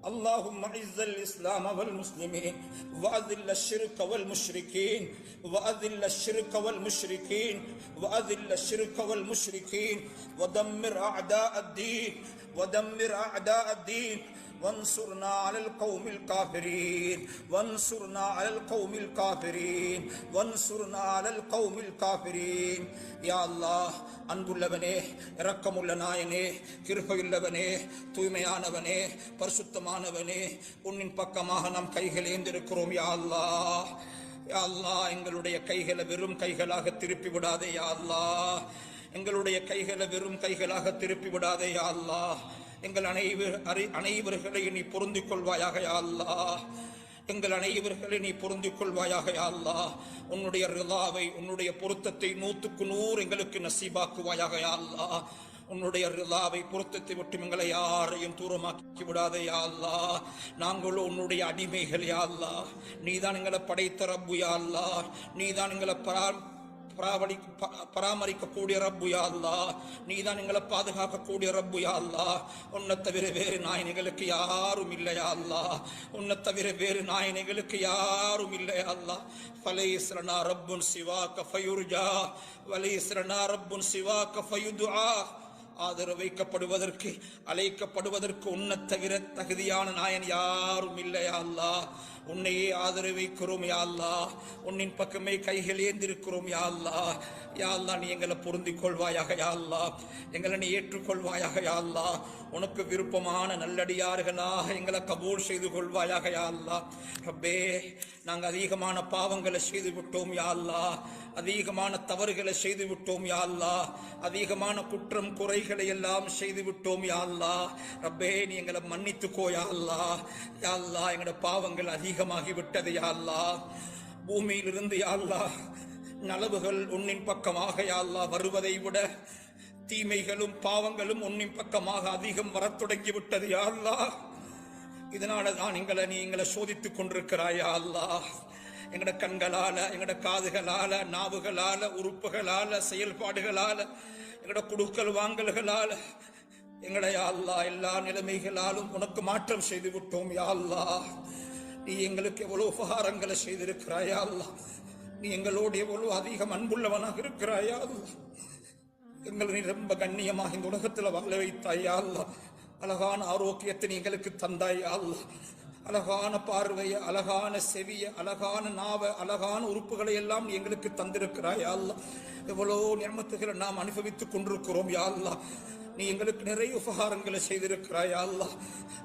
اللهم اعز الاسلام والمسلمين واذل الشرك والمشركين واذل الشرك والمشركين واذل الشرك والمشركين ودمر اعداء الدين ودمر اعداء الدين وانصرنا على القوم الكافرين وانصرنا على القوم الكافرين وانصرنا على القوم الكافرين يا الله அன்புள்ளவனே இரக்கமுள்ள நாயனே கிருபையுள்ளவனே தூய்மையானவனே பரிசுத்தமானவனே உன்னின் பக்கமாக நாம் கைகள் ஏந்திருக்கிறோம் யா அல்லாஹ் யா அல்லாஹ் எங்களுடைய கைகளை வெறும் கைகளாக திருப்பி விடாதே யா அல்லாஹ் எங்களுடைய கைகளை வெறும் கைகளாக திருப்பி விடாதே யா அல்லாஹ் எங்கள் அனைவர் அரை- அனைவர்களையும் நீ பொருந்திக் கொள்வாயாக அல்லா எங்கள் அனைவர்களை நீ பொருந்திக் கொள்வாயாக அல்லா உன்னுடைய ரிலாவை உன்னுடைய பொருத்தத்தை நூற்றுக்கு நூறு எங்களுக்கு நசீபாக்குவாயாக அல்லா உன்னுடைய ரிலாவை பொருத்தத்தை விட்டு எங்களை யாரையும் தூரமாக்கி விடாதே அல்லா நாங்களும் உன்னுடைய அடிமைகள் யா அல்லாஹ். நீதான் எங்களை படைத்த ரப்பு யா நீதான் எங்களை பரா பராமரி பராமரிக்கக்கூடிய ரப்பு யா நீ தான் எங்களை பாதுகாக்கக்கூடிய ரப்பு யா உன்னை தவிர வேறு நாயனைகளுக்கு யாரும் இல்லையா அல்லாஹ். உன்னை தவிர வேறு நாயனைகளுக்கு யாரும் இல்லையா அல்லாஹ். ஃபலைஸ்ரனா ரப்புன் சிவாக்க ஃபயுர்ஜா. வலைஸ்ரனா ரப்புன் சிவாக்க ஃபயுதுஆ. ஆதரவு வைக்கப்படுவதற்கு அழைக்கப்படுவதற்கு உன்னை தவிர தகுதியான நாயன் யாரும் இல்லையா அல்லா உன்னையே ஆதரவு வைக்கிறோம் யாழ்லா உன்னின் பக்கமே கைகள் ஏந்திருக்கிறோம் யாழ்லா யாழ்லா நீ எங்களை பொருந்திக் கொள்வாயாக யாழ்லா எங்களை நீ ஏற்றுக்கொள்வாயாக யாழ்லா உனக்கு விருப்பமான நல்லடியார்களாக எங்களை கபூல் செய்து கொள்வாயாக யா அப்பே நாங்கள் அதிகமான பாவங்களை செய்து விட்டோம் யாழ்லா அதிகமான தவறுகளை செய்து விட்டோம் யா அதிகமான குற்றம் குறைகளை எல்லாம் செய்து விட்டோம் யா அல்லாஹ். ரப்பே நீ எங்களை மன்னித்துக்கோ யாழ்லா யாழ்லா யா அல்லாஹ் எங்களோட பாவங்கள் அதிகமாகி விட்டது யா பூமியிலிருந்து யாழ்லா நலவுகள் உன்னின் பக்கமாக யாழ்லா வருவதை விட தீமைகளும் பாவங்களும் உன்னின் பக்கமாக அதிகம் வரத் தொடங்கி விட்டது யாழ்லா இதனால தான் எங்களை நீ எங்களை சோதித்துக் கொண்டிருக்கிறாயா அல்லாஹ். எங்கட கண்களால எங்கட காதுகளால நாவுகளால உறுப்புகளால செயல்பாடுகளால எங்கட குடுக்கல் வாங்கல்களால எங்களை யாழ்லா எல்லா நிலைமைகளாலும் உனக்கு மாற்றம் செய்து விட்டோம் யாழ்லா நீ எங்களுக்கு எவ்வளவு உபகாரங்களை செய்திருக்கிறாயா அல்லாஹ் நீ எங்களோடு எவ்வளவு அதிகம் அன்புள்ளவனாக இருக்கிறாயா எங்களை நீ ரொம்ப கண்ணியமாக இந்த உலகத்துல வாழ வைத்தாயா அல்லாஹ் அழகான ஆரோக்கியத்தை நீ எங்களுக்கு தந்தாயா அல்லா. அழகான பார்வைய அழகான செவிய அழகான நாவ அழகான உறுப்புகளை எல்லாம் எங்களுக்கு தந்திருக்கிறாய் அல்லா எவ்வளோ நியமத்துகளை நாம் அனுபவித்துக் கொண்டிருக்கிறோம் யாழ்லா நீ எங்களுக்கு நிறைய உபகாரங்களை செய்திருக்கிறாய் அல்லா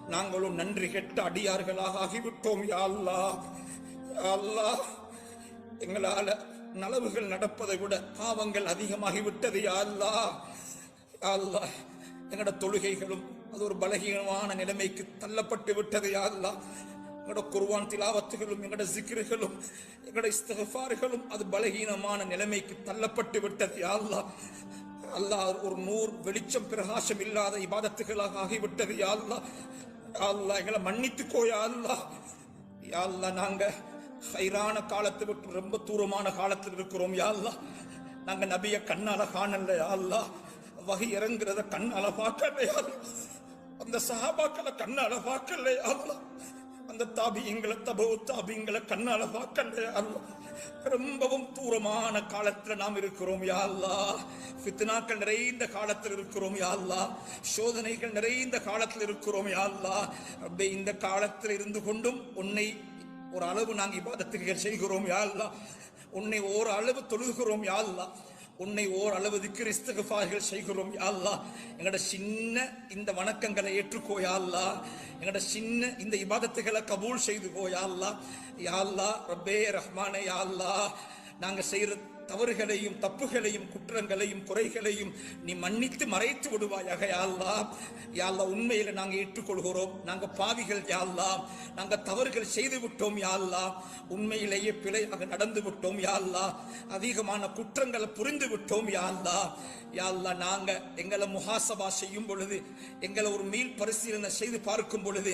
நாங்களும் நன்றி கெட்ட அடியார்களாக ஆகிவிட்டோம் யா அல்லா யா எங்களால நலவுகள் நடப்பதை விட பாவங்கள் அதிகமாகிவிட்டது யாழ்லா யா அல்லாஹ். எங்களோட தொழுகைகளும் அது ஒரு பலகீனமான நிலைமைக்கு தள்ளப்பட்டு விட்டது யா எங்களோட குருவான் திலாவத்துகளும் எங்களோட சிக்கிர்களும் எங்களோட இஸ்தகஃபார்களும் அது பலகீனமான நிலைமைக்கு தள்ளப்பட்டு விட்டது யா அல்லாஹ். ஒரு நூறு வெளிச்சம் பிரகாசம் இல்லாத இபாதத்துகளாக ஆகிவிட்டது யாருலா யாருலா எங்களை மன்னித்துக்கோ யாருலா யாருலா நாங்கள் நாங்க ஹைரான காலத்தை விட்டு ரொம்ப தூரமான காலத்தில் இருக்கிறோம் யாருலா நாங்கள் நாங்க நபிய கண்ணால காணல யாருலா வகை இறங்குறத கண்ணால பார்க்கல யாருலா அந்த சஹாபாக்களை கண்ணால பார்க்கல யா அந்த தாபியங்களை தபோ தாபியங்களை கண்ணால பார்க்கல யா ரொம்பவும் தூரமான காலத்துல நாம் இருக்கிறோம் யாழ்லா அல்லாஹ். ஃபித்னாக்கள் நிறைந்த காலத்தில் இருக்கிறோம் யாழ்லா சோதனைகள் நிறைந்த காலத்தில் இருக்கிறோம் யாழ்லா அப்படி இந்த காலத்தில் இருந்து கொண்டும் உன்னை ஒரு அளவு நாங்கள் இபாதத்துகள் செய்கிறோம் யாழ்லா உன்னை ஓரளவு தொழுகிறோம் யாழ்லா உன்னை ஓர் அளவு திக்ரிஸ்தகஃபார்கள் செய்கிறோம் யா அல்லாஹ். எங்களோட சின்ன இந்த வணக்கங்களை ஏற்றுக்கோ யாழ்லா எங்களோட சின்ன இந்த இபாதத்துகளை கபூல் செய்து கோ யாழ்லா யா அல்லாஹ் ரப்பே ரஹ்மானே யா அல்லாஹ். செய்கிற தவறுகளையும் தப்புகளையும் குற்றங்களையும் குறைகளையும் நீ மன்னித்து மறைத்து விடுவாயாக யாழ்லா யாழ்லா உண்மையில் நாங்கள் உண்மையில ஏற்றுக்கொள்கிறோம். நாங்கள் பாவிகள் யாழ்லா நாங்கள் தவறுகள் செய்து விட்டோம் யாழ்லா உண்மையிலேயே பிழையாக நடந்து விட்டோம் யாழ்லா அதிகமான குற்றங்களை புரிந்து விட்டோம் யாழ்லா யாழ்லா நாங்கள் எங்களை முகாசபா செய்யும் பொழுது எங்களை ஒரு மீள் பரிசீலனை செய்து பார்க்கும் பொழுது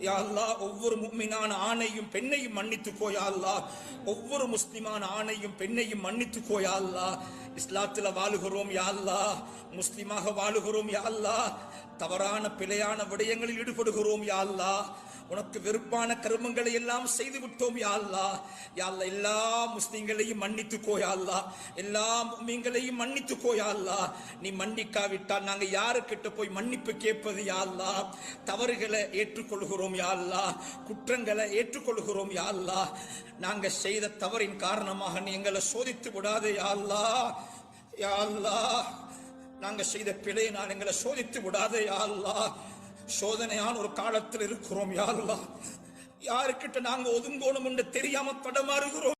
யா ஒவ்வொரு முக்மினான ஆணையும் பெண்ணையும் மன்னித்துக்கோ யா அல்லாஹ். ஒவ்வொரு முஸ்லிமான ஆணையும் பெண்ணையும் மன்னித்துக்கோ யா அல்லா இஸ்லாத்துல வாழுகிறோம் யா அல்லாஹ். முஸ்லிமாக வாழுகிறோம் யா அல்லா தவறான பிழையான விடயங்களில் ஈடுபடுகிறோம் யா உனக்கு வெறுப்பான கருமங்களை எல்லாம் செய்து விட்டோம் யாழ்லா யாழ்ல எல்லா முஸ்லீம்களையும் மன்னித்துக்கோ யா எல்லா மீன்களையும் மன்னித்துக்கோ யா நீ மன்னிக்காவிட்டால் நாங்கள் யாருக்கிட்ட போய் மன்னிப்பு கேட்பது யாழ்லா தவறுகளை ஏற்றுக்கொள்கிறோம் யாழ்லா குற்றங்களை ஏற்றுக்கொள்கிறோம் யாழ்லா நாங்கள் செய்த தவறின் காரணமாக நீ எங்களை சோதித்து விடாதே யா யாழ்லா யா செய்த பிழையினால் எங்களை சோதித்து விடாதே யா சோதனையான ஒரு காலத்தில் இருக்கிறோம் யா யாருக்கிட்ட நாங்க ஒதுங்கோணும் என்று தெரியாம தடமாறுகிறோம்?